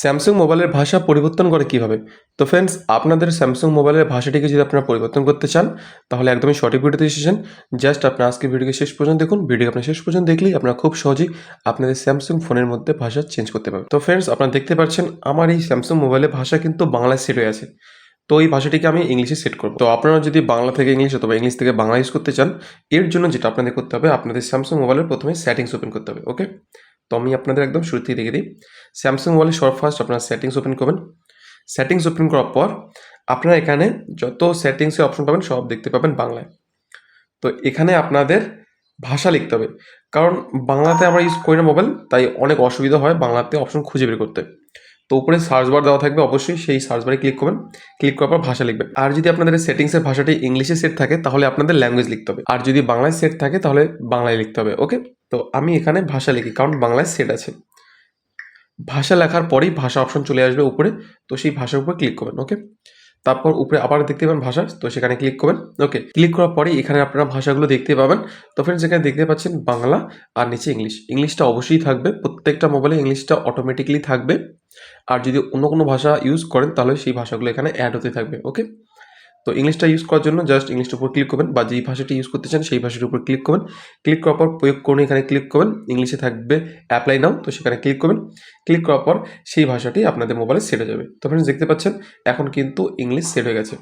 Samsung মোবাইলের ভাষা পরিবর্তন করে কীভাবে? তো ফ্রেন্ডস আপনাদের স্যামসাং মোবাইলের ভাষাটিকে যদি আপনারা পরিবর্তন করতে চান, তাহলে একদমই সঠিক ভিডিওতে এসেছেন। জাস্ট আপনার আজকে ভিডিওকে শেষ পর্যন্ত দেখুন। ভিডিও আপনার শেষ পর্যন্ত দেখলেই আপনারা খুব সহজেই আপনাদের স্যামসাং ফোনের মধ্যে ভাষা চেঞ্জ করতে পারবেন। তো ফ্রেন্ডস আপনারা দেখতে পাচ্ছেন, আমার এই স্যামসাং মোবাইলের ভাষা কিন্তু বাংলায় সেট হয়ে আছে। তো এই ভাষাটিকে আমি ইংলিশে সেট করব। তো আপনারা যদি বাংলা থেকে ইংলিশ অথবা ইংলিশ থেকে বাংলা ইউজ করতে চান, এর জন্য যেটা আপনাদের করতে হবে, আপনাদের স্যামসাং মোবাইলের প্রথমে সেটিংস ওপেন করতে হবে ওকে তো আমি আপনাদের একদম শুরুতেই দেখে দিই। স্যামসাং সব ফার্স্ট আপনারা সেটিংস ওপেন করবেন। সেটিংস ওপেন করার পর আপনারা এখানে যত সেটিংসের অপশন পাবেন সব দেখতে পাবেন বাংলায়। তো এখানে আপনাদের ভাষা লিখতে হবে। কারণ বাংলাতে আমরা ইউজ করি না মোবাইল তাই অনেক অসুবিধা হয় বাংলাতে অপশন খুঁজে বের করতে। তো উপরে সার্চ বার দেওয়া থাকবে অবশ্যই, সেই সার্চ বারে ক্লিক করবেন। ক্লিক করার পর ভাষা লিখবেন। আর যদি আপনাদের সেটিংসের ভাষাটি ইংলিশে সেট থাকে, তাহলে আপনাদের ল্যাঙ্গুয়েজ লিখতে হবে। আর যদি বাংলায় সেট থাকে, তাহলে বাংলায় লিখতে হবে ওকে তো আমি এখানে ভাষা লিখি, কারণ বাংলায় সেট আছে। ভাষা লেখার পরেই ভাষা অপশন চলে আসবে উপরে, তো সেই ভাষার উপরে ক্লিক করবেন ওকে তারপর উপরে আবার দেখতে পাবেন ভাষা, তো সেখানে ক্লিক করবেন ওকে ক্লিক করার পরে এখানে আপনারা ভাষাগুলো দেখতে পাবেন। তো ফ্রেন্ডস এখানে দেখতে পাচ্ছেন বাংলা আর নিচে ইংলিশ ইংলিশটা অবশ্যই থাকবে, প্রত্যেকটা মোবাইলে ইংলিশটা অটোমেটিকলি থাকবে। আর যদি অন্য কোনো ভাষা ইউজ করেন, তাহলে সেই ভাষাগুলো এখানে অ্যাড হতে থাকবে ওকে তো ইংলিশটা ইউজ করার জন্য জাস্ট ইংলিশটার উপর ক্লিক করবেন বা যেই ভাষাটি ইউজ করতে চান সেই ভাষাটির উপর ক্লিক করবেন। ক্লিক করার পর প্রয়োগ করুন, এখানে ক্লিক করবেন। ইংলিশে থাকবে অ্যাপ্লাই নাও তো সেখানে ক্লিক করবেন। ক্লিক করার পর সেই ভাষাটি আপনাদের মোবাইলে সেট হয়ে যাবে। তো ফ্রেন্ডস দেখতে পাচ্ছেন, এখন কিন্তু ইংলিশ সেট হয়ে গেছে।